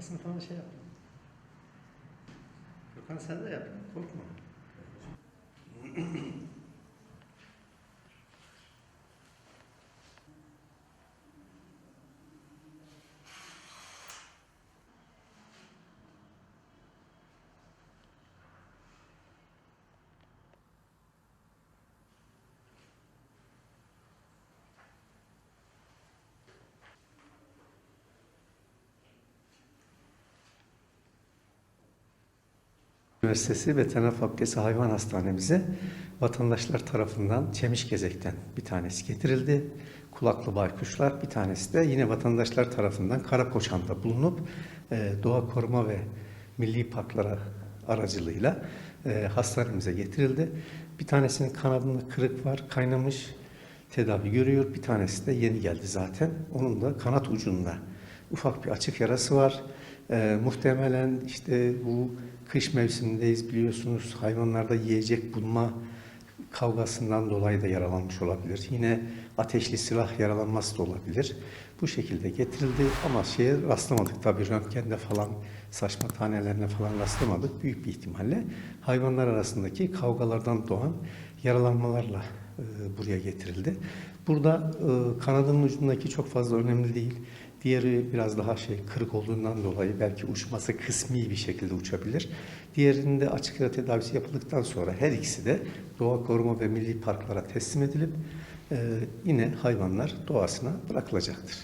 kafasını falan şey yap. Gökhan sen de yap. Korkma. Üniversitesi Veteriner Fakültesi Hayvan Hastanemize vatandaşlar tarafından Çemişgezek'ten bir tanesi getirildi. Kulaklı baykuşlar bir tanesi de yine vatandaşlar tarafından Karakoçan'da bulunup e, doğa koruma ve milli parklara aracılığıyla e, hastanemize getirildi. Bir tanesinin kanadında kırık var, kaynamış, tedavi görüyor. Bir tanesi de yeni geldi zaten. Onun da kanat ucunda ufak bir açık yarası var. Ee, muhtemelen işte bu kış mevsimindeyiz biliyorsunuz hayvanlarda yiyecek bulma kavgasından dolayı da yaralanmış olabilir. Yine ateşli silah yaralanması da olabilir. Bu şekilde getirildi ama şeye rastlamadık tabii röntgende falan saçma tanelerine falan rastlamadık. Büyük bir ihtimalle hayvanlar arasındaki kavgalardan doğan yaralanmalarla e, buraya getirildi. Burada e, kanadının ucundaki çok fazla önemli değil. Diğeri biraz daha şey kırık olduğundan dolayı belki uçması kısmi bir şekilde uçabilir. Diğerinde açık yara tedavisi yapıldıktan sonra her ikisi de doğa koruma ve milli parklara teslim edilip e, yine hayvanlar doğasına bırakılacaktır.